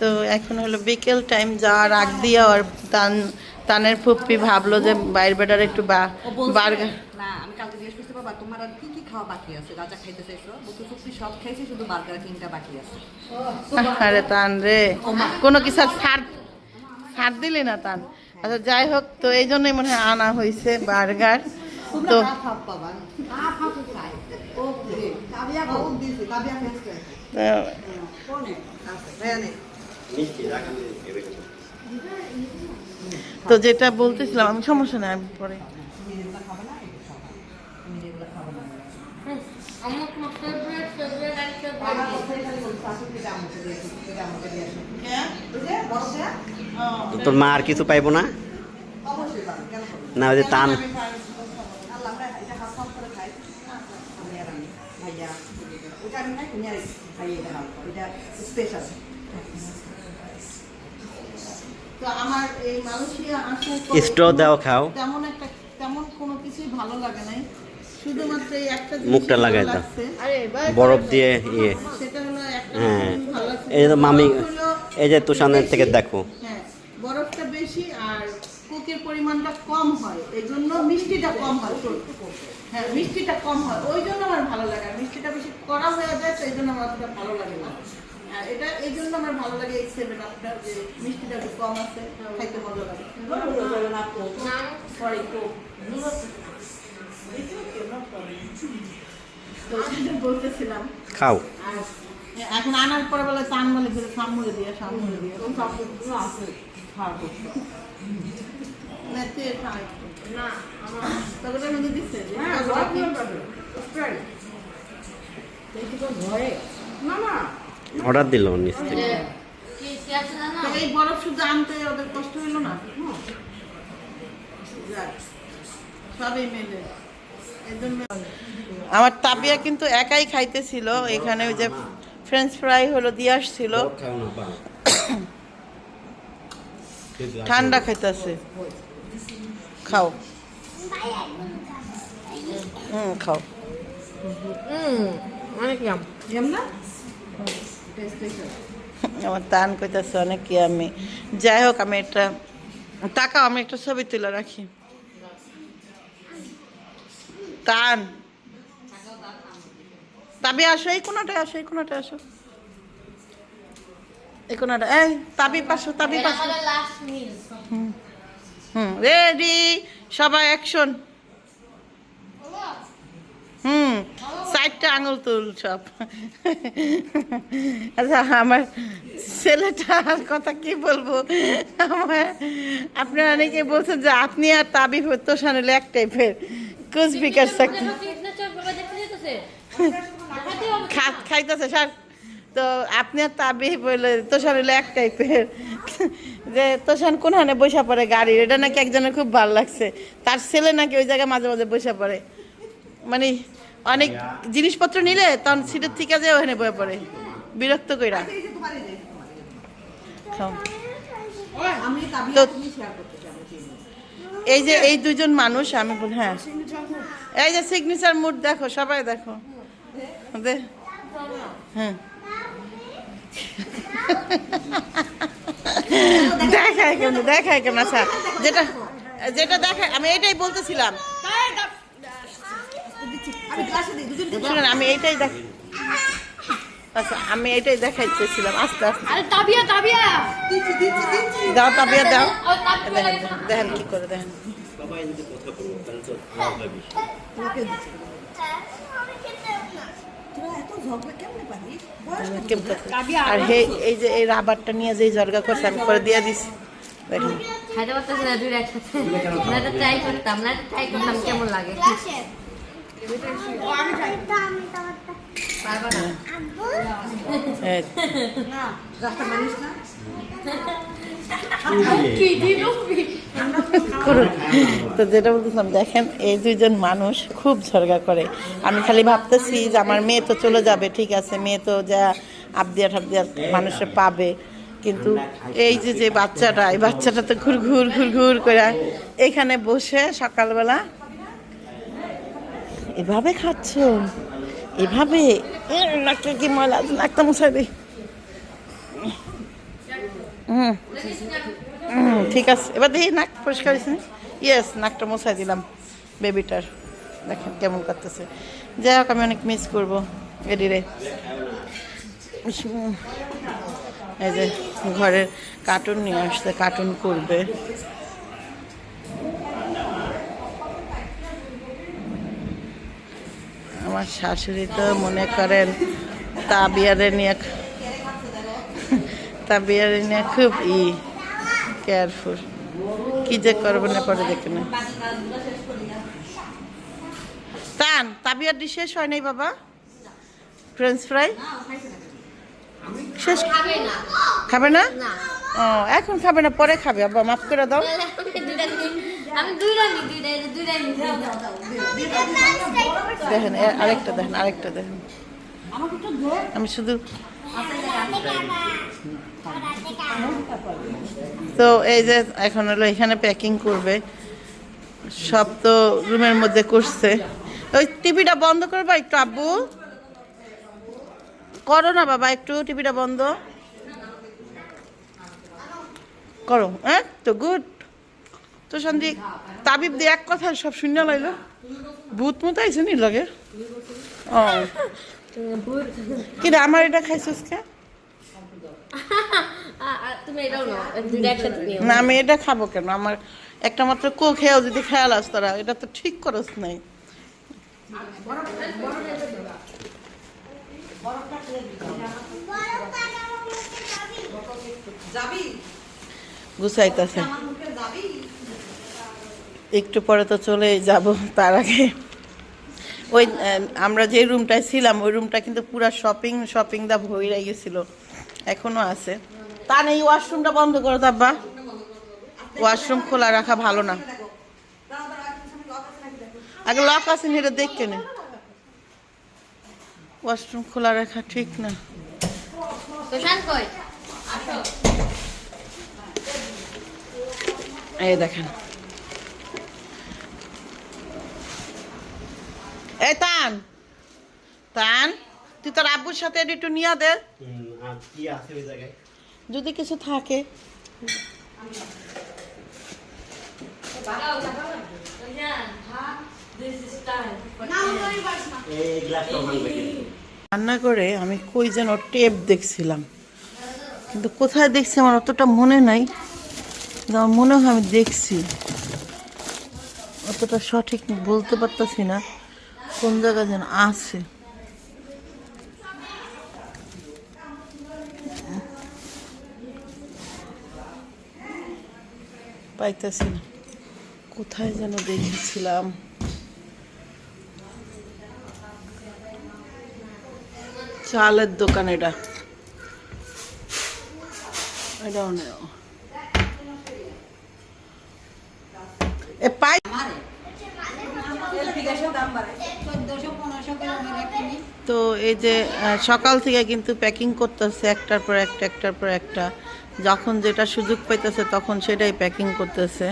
তো এখন হলো বিকেল টাইম যাওয়ার আগ দিয়ে আর তান তানের ফুপ্পি ভাবলো যে বাইর বেটার একটু বা বার্গার না আমি কালকে জিজ্ঞেস করতে বাবা তোমার আর কি কি খাওয়া বাকি আছে? রাজা খাইতে চাইছো? বলতে সব খাইছি শুধু বার্গার কিনটা বাকি আছে। আরে তান রে। কোনো কিছু ছাড় ছাড় দিলি না তান। আচ্ছা যাই হোক তো এই জন্যই মনে হয় আনা হয়েছে বার্গার। তো তো কোনে যেটা বলতেছিলাম আমি সমস্যা নেই আমি পরে না না? তোর মা আর কিছু পাইবো না কেন না? না ওই যে টান আল্লাহ, আমরা এটা হাফ হাফ করে খাই। আমি আর আমি, ভাইয়া, ওটা আমি খাই, তুমি আর ভাই এটা স্পেশাল তো আমার এই মালয়েশিয়া আসার স্ট্র দাও খাও। তেমন একটা তেমন কোনো কিছুই ভালো লাগে নাই। শুধুমাত্র এই একটা জিনিস মুখটা লাগাই দাও। বরফ দিয়ে ইয়ে। সেটা হলো একটা হ্যাঁ। এই যে মামি এই যে তুষানের থেকে দেখো। হ্যাঁ বরফটা বেশি আর কোকের পরিমাণটা কম হয়। এই জন্য মিষ্টিটা কম হয়। হ্যাঁ মিষ্টিটা কম হয়। ওই জন্য আমার ভালো লাগে। মিষ্টিটা বেশি করা হয়ে যায় তো এই জন্য আমার ভালো লাগে না। আর এটা এই জন্য আমার ভালো লাগে এই সেভেন আপটা যে মিষ্টিটা একটু কম আছে খাইতে মজা লাগে। সরি কোক তো। বলতেছিলাম। খাও। এখন আনার পরে বলে টান বলে ধরে সামনে দিয়ে সামনে দিয়ে। ওই সামনে আছে খাওয়া করতে। না তুই খা না আমার তোকে তো মধ্যে দিচ্ছে হ্যাঁ, ভয়ে। না, না। অর্ডার দিল নিচ থেকে। যে কি কি আছে জানো তো এই বরফ শুধু আনতে ওদের কষ্ট হইল না? সবই মেলে। আমার তাবিয়া কিন্তু একাই খাইতেছিল। এখানে ওই যে ফ্রেঞ্চ ফ্রাই হলো দিয়ে আসছিল। ঠান্ডা খাইতেছে। খাও। হুম খাও। হুম অনেক নাম না? আমার তান কইতাছে অনেক কি আমি। যাই হোক আমি একটা তাকাও আমি একটা ছবি তুলে রাখি। তান। তাবি আসো এই কোনাটায় আসো এই কোনাটায় আসো। এই কোনাটা এই তাবি পাশো তাবি পাশো। আমাদের হুম রেডি সবাই অ্যাকশন হুম চারটা আঙুল তুল সব। আচ্ছা আমার ছেলেটার কথা কি বলব? আমার আপনারা অনেকে বলছেন যে আপনি আর তাবি তোষান হলো এক টাইপের। কুচবিকার চাকরি খাইতেছে স্যার তো আপনি আর তাবি বলে তোষান হলো এক টাইপের। যে তোষান কোনখানে বসে পড়ে গাড়ির? এটা নাকি একজনের খুব ভালো লাগছে। তার ছেলে নাকি ওই জায়গায় মাঝে মাঝে বসে পড়ে। মানে অনেক জিনিসপত্র নিলে তখন সিটের থেকে যে ওখানে বয়ে পড়ে। বিরক্ত কইরা। এই যে এই দুজন মানুষ, আমি হ্যাঁ। এই যে সিগনেচার মুড দেখো, সবাই দেখো। হ্যাঁ। দেখায় কেমন দেখায় কেমন আচ্ছা। যেটা যেটা দেখায়, আমি এটাই বলতেছিলাম আমি ক্লাসে দিই দুজন শুনুন আমি এইটাই দেখ আচ্ছা আমি এইটাই দেখাইতেছিলাম আস্তে আস্তে। দাও তাবিয়া দাও। দেখেন দেখেন কি করে দেখেন? করে? আর হে এই যে এই রাবারটা নিয়ে যে জর্গা করছে আমি করে দিয়ে দিছি। দেখেন। খাইতে পারতেছি না দুই একসাথে। ট্রাই করতাম না ট্রাই করতাম কেমন লাগে? তো যেটা বলতেছিলাম, দেখেন, এই দুইজন মানুষ খুব ঝরগা করে। আমি খালি ভাবতেছি যে আমার মেয়ে তো চলে যাবে, ঠিক আছে, মেয়ে তো যা আবদিয়া ঠাবদিয়া মানুষে পাবে। কিন্তু এই যে যে বাচ্চাটা, এই বাচ্চাটা তো ঘুর ঘুর ঘুর ঘুর করে এখানে বসে সকালবেলা এভাবে খাচ্ছ? এভাবে? নাকটা কি ময়লা নাকটা মুছাই দিই হুম ঠিক আছে। এবার দেখি নাক পরিষ্কার হয়েছে ইয়েস নাকটা মশাই দিলাম বেবিটার দেখেন কেমন করতেছে। যাই হোক, আমি অনেক মিস করব। এডিরে এই যে ঘরের কার্টুন নিয়ে আসছে কার্টুন করবে। আমার শাশুড়ি তো মনে করেন তাবিয়ারে নিয়ে তাবিয়ারে নিয়ে খুব ই কেয়ারফুল কি যে করব না পরে দেখে না টান তাবিয়ার ডি শেষ হয় নাই বাবা? ফ্রেঞ্চ ফ্রাই শেষ খাবে না। খাবে না? না। ও এখন খাবে না পরে খাবে। আব্বা মাফ করে দাও। আমি দুইটা। দুইটা দুইটা দেখেন আরেকটা দেখেন আরেকটা দেখেন। আমি শুধু তো এই যে এখন হলো এখানে প্যাকিং করবে। সব তো রুমের মধ্যে করছে। ওই টিভিটা বন্ধ করবা একটু আব্বু? করো না বাবা একটু টিভিটা বন্ধ। করো হ্যাঁ? তো গুড তো সন্দীপ তাবিব দিয়ে এক কথা সব শূন্য লাইলো। ভূত মতো আইসে নি লাগে? ও। কি আমার এটা খাইছিস কে? না আমি এটা খাব কেন? আমার একটা মাত্র কো খেয়েও যদি খেয়াল আস তোরা এটা তো ঠিক করস নাই। গুছাইতেছে। একটু পরে তো চলে যাব তার আগে। ওই আমরা যে রুমটায় ছিলাম ওই রুমটা কিন্তু পুরো শপিং শপিং দা ভরে গেছিল। এখনও আছে। তা নেই ওয়াশরুমটা বন্ধ করো তাব্বা ওয়াশরুম খোলা রাখা ভালো না। আগে লক আছে এটা দেখকে নে। ওয়াশরুম খোলা রাখা ঠিক না। এই দেখেন। এই, তান। তান, তুই তোর আব্বুর সাথে একটু নিয়ে দে। যদি কিছু থাকে। রান্না করে আমি কই যেন টেপ দেখছিলাম। কিন্তু কোথায় দেখছি আমার অতটা মনে নাই। আমার মনে হয় আমি দেখছি। অতটা সঠিক বলতে পারতাছি না। কোন জায়গায় যেন আছে পাইতেছি না কোথায় যেন দেখেছিলাম চালের দোকান এটা এ পাই দাম বাড়ে তো এই যে সকাল থেকে কিন্তু প্যাকিং করতেছে একটার পর একটা একটার পর একটা যখন যেটা সুযোগ পাইতেছে তখন সেটাই প্যাকিং করতেছে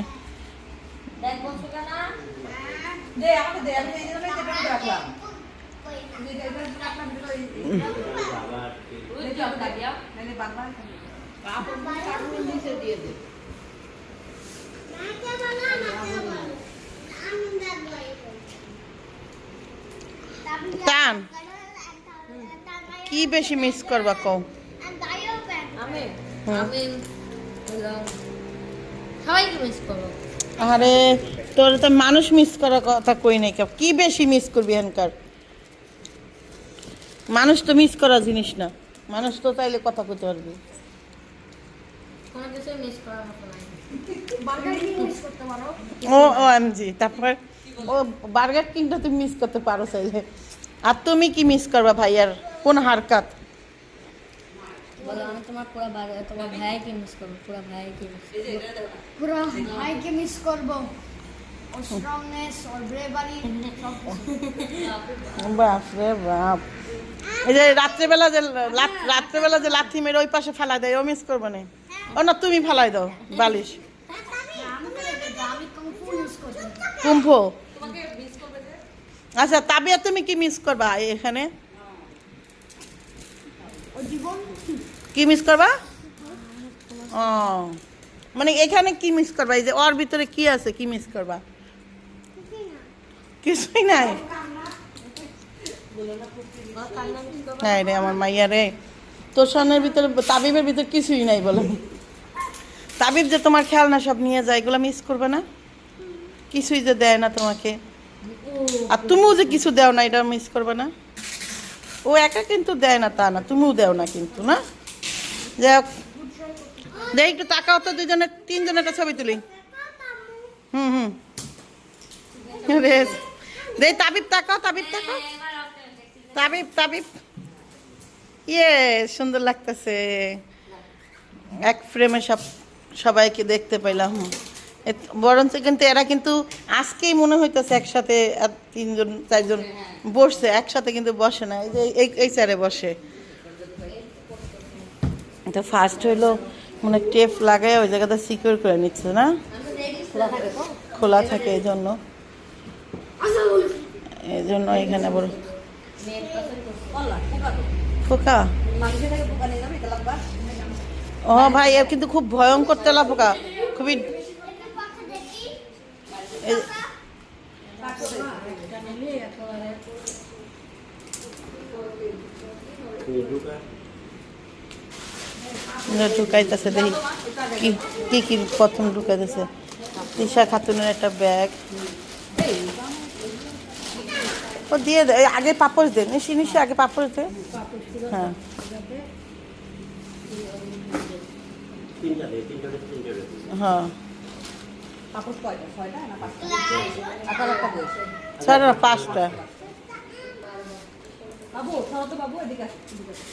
দেখ বলছো কেন দে আমাকে দে আমি এই জন্যই এটা রাখলাম এই যে এটা রাখলাম এটা ওই- ওই জব লাগিয়া নাইলে বারবার কাপড় কাপড় নিচে দিয়ে দে টান কি বেশি মিস করবা কও। আরে তোর তো মানুষ মিস করার কথা কই নাই কেউ। কি বেশি মিস করবি এখানকার মানুষ তো মিস করা জিনিস না। মানুষ তো তাইলে কথা কইতে পারবি। কোনো কিছু মিস করার মতো নাই। ও ও এমজি। তারপর ও বার্গার কিংটা তুমি মিস করতে পারো চাইলে। আর তুমি কি মিস করবা ভাইয়ার? কোন হারকাত? বলো আমি তোমার পুরো তোমার ভাইকে মিস করব পুরো ভাইকে মিস পুরো ভাইকে মিস করব। ব্রেভারি বাপ। এই যে রাত্রেবেলা যে রাত্রেবেলা যে লাথি মেরে ওই পাশে ফেলাই দেয় ও মিস করব না। ও না তুমি ফেলাই দাও বালিশ। কুম্ভ আচ্ছা তাবিয়া তুমি কি মিস করবা এখানে? কি মিস করবা? ও মানে এখানে কি মিস করবা? এই যে ওর ভিতরে কি আছে, কি মিস করবা? কিছুই নাই। নাই রে আমার মাইয়া রে। তোষণের ভিতরে, তাবিবের ভিতরে কিছুই নাই বলে। তাবিব যে তোমার খেয়াল না সব নিয়ে যায়, এগুলো মিস করবে না? কিছুই যে দেয় না তোমাকে। আর তুমিও যে কিছু দেও না, এটা মিস করবে না? ও একা কিন্তু দেয় না, তা না, তুমিও দেও না কিন্তু, না? যাই হোক দেখ, একটু তাকাও তো দুজনের তিনজনের একটা ছবি তুলি। হুম হুম। রে দে, তাবিব তাকাও তাবিব তাকাও। তাবিব তাবিব। ইয়ে সুন্দর লাগতেছে। এক ফ্রেমে সব, সবাইকে দেখতে পেলাম বরঞ্চ কিন্তু এরা কিন্তু আজকেই মনে হইতেছে একসাথে তিনজন চারজন বসছে একসাথে কিন্তু বসে না এই যে এই- চেয়ারে বসে। তো ফার্স্ট হইল মানে টেপ লাগায় ওই জায়গাটা সিকিউর করে নিচ্ছে না? খোলা থাকে এই জন্য এই জন্য এখানে বড় ফোকা ও ভাই এর কিন্তু খুব ভয়ঙ্কর তেলা পোকা খুবই ঢুকাইতেছে দেখি কি কি কি প্রথম ঢুকাইতেছে। তিশা খাতুনের একটা ব্যাগ। ও দিয়ে দে আগে পাপড় দে নিশি নিশি আগে পাপড় দে। হ্যাঁ। হ্যাঁ। কাপড় কয়টা ছয়টা না পাঁচটা? আকার একটা বই ছয় না পাঁচটা? বাবু সরো তো বাবু এদিকে আসো, এদিকে আসো।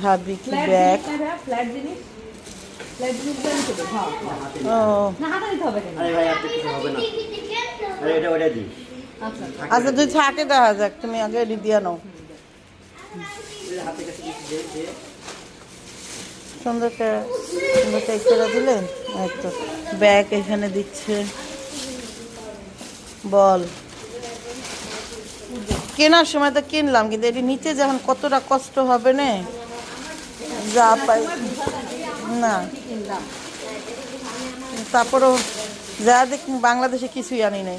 ভাবি কি ব্যাগ জিনিস না ভাইয়া, ফ্ল্যাট জিনিস। ফ্ল্যাট জিনিসগুলো নিতে হবে হ্যাঁ হ্যাঁ। ও। না হাতে নিতে হবে কেন? আরে ভাই আর কিছু হবে না। আরে এটা ওটা দিস। আচ্ছা। আচ্ছা তুই থাকে দেখা যাক তুমি আগে দিয়ে নাও এই হাতে কাছে কিছু দে দে করে দিলেন? তো ব্যাগ এখানে দিচ্ছে। বল। কেনার সময় তো কিনলাম, কিন্তু এটি নিচে যখন কতটা কষ্ট হবে না? যা পাই না। তারপরেও যা দেখ বাংলাদেশে কিছুই আনি নাই।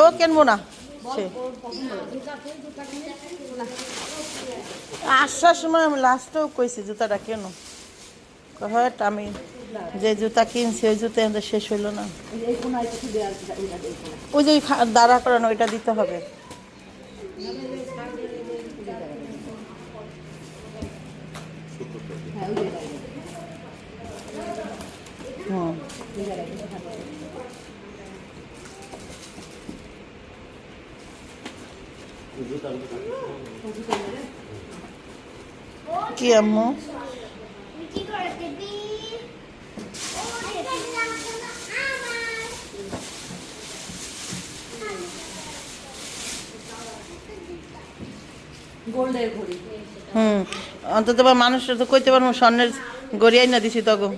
ও কিনবো না। আসার সময় আমি লাস্টেও কইছি জুতাটা কেন? হ্যাঁ আমি যে জুতা কিনছি ওই জুতা আমাদের শেষ হইল না। ওই যে দাঁড়া করানো ওইটা দিতে হবে। হ্যাঁ, জুতা কি আম্মু? হুম। অন্তত মানুষের তো কইতে পারব স্বর্ণের গড়িয়াই না দিছি তখন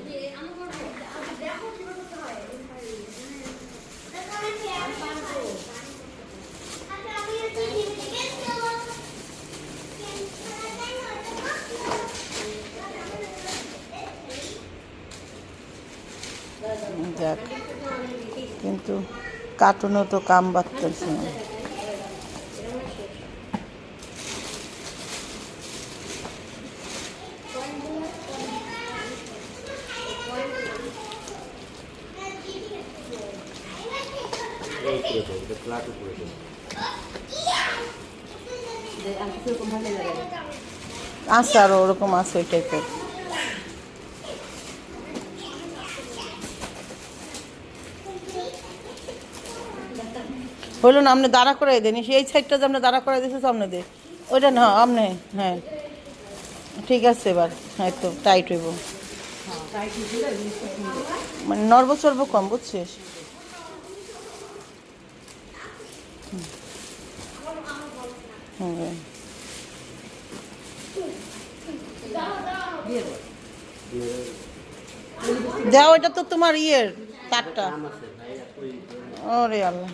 যাক কিন্তু কার্টুনও তো কাম বাড়তেছে না। এই করে দে এটা ফ্ল্যাট উপরে দে যে আর কিছু এরকম ভালো লাগে আছে আরও ওরকম আছে ওই টাইপের হইল না আপনি দাঁড়া করে দেন। এই সাইডটা যে আপনি দাঁড়া করে দিয়েছে সামনে দে। ওইটা না আপনি হ্যাঁ। ঠিক আছে এবার হ্যাঁ তো টাইট হইব। মানে নর্ব চর্ব কম বুঝছিস? যাও এটা তো তোমার ইয়ের তারটা। ওরে আল্লাহ।